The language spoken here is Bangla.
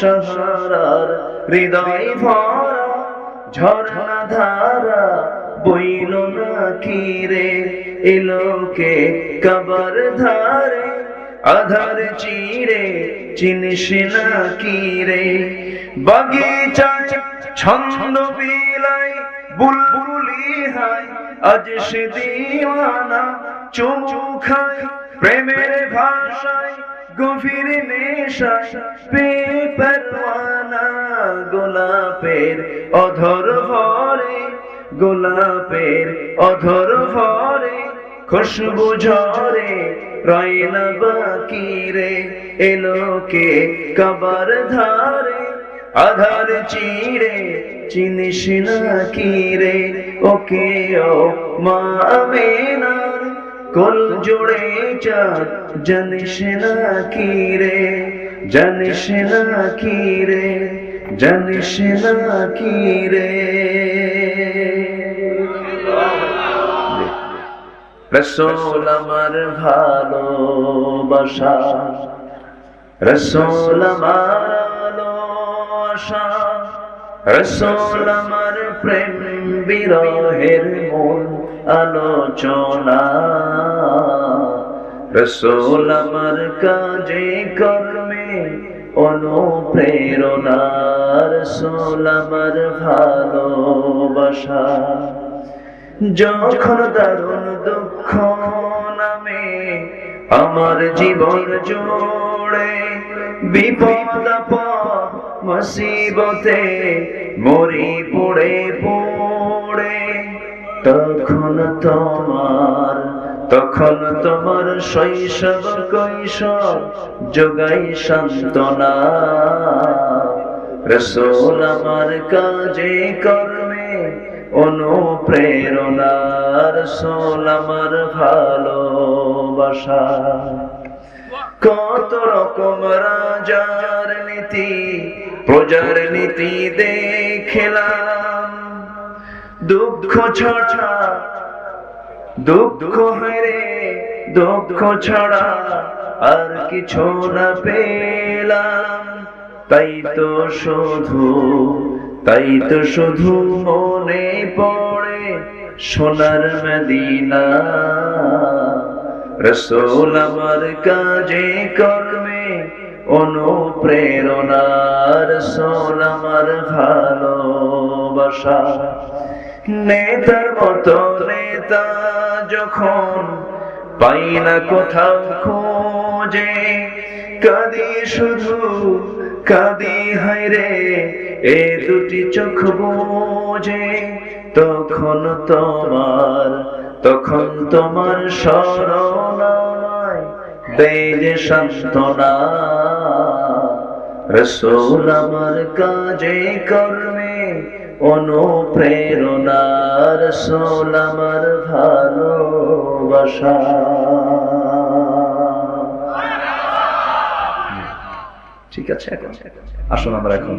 সাহারার হৃদয় ভরা, ঝর্ণা ধারা বইল না কিরে এলোকে কবর ধারে, আধার চিরে, চিনিস না কিরে বাগিচায় ছন্দ বিলাই, বুলবুলি হাই আজ সে দিওয়ানা চুমু খায়। প্রেমের ভাষায়, গভীর নেশায়, পেপারওয়ানা গোলাপের অধর ভরে, গোলাপের অধর ভরে, খুশবু ঝরে রয় না বাকি রে এলোকে কবর ধারে, আধার চিরে চিনিস না কি রে ওকে ও মা আমেনার কল জোড়ে চাঁদ? জানিস না কি রে? জানিস না কি রে? জানিস না কি রে? রসোল আমার ভালোবাসা, রসোল আমার রসোল আমার প্রেম বিরহের মূল আলোচনা। রসোল আমার কাজে কর্মে অনুপ্রেরণা রসোল আমার ভালোবাসা। যখন দারুণ দুঃখ নামে আমার জীবন জোড়ে, বিপদ মুসিবতে মরি পড়ে পড়ে, তখন তোমার তখন তোমার শৈশব কৈশোর যোগাই সান্ত্বনা। রসোল আমার কাজে, কর্মে অনুপ্রেরণার সোল আমার ভালোবাসা। কত রকম রাজার নীতি প্রজার নীতি দেখলাম। দুঃখ ছড়া, দুঃখ হেরে দুঃখ ছড়া, আর কিছু না পেলাম। তাই তো শুধু, তাই তো শুধু মনে পড়ে সোনার মদিনা। রসোল আমার কাজে কর্মে অনুপ্রেরণার সোল আমার ভালোবাসা। নেতার মতো নেতা যখন পাই না কোথাও খোঁজে, কাঁদি শুধু, কাঁদি হাইরে এ দুটি চোখ বোঝে। তখন তোমার তখন তোমার স্মরণায় বেজে সান্ত্বনা। রসোল আমার কাজে, কর্মে অনুপ্রেরণা। রসোল আমার ভালোবাসা। ঠিক আছে আসুন আমরা এখন।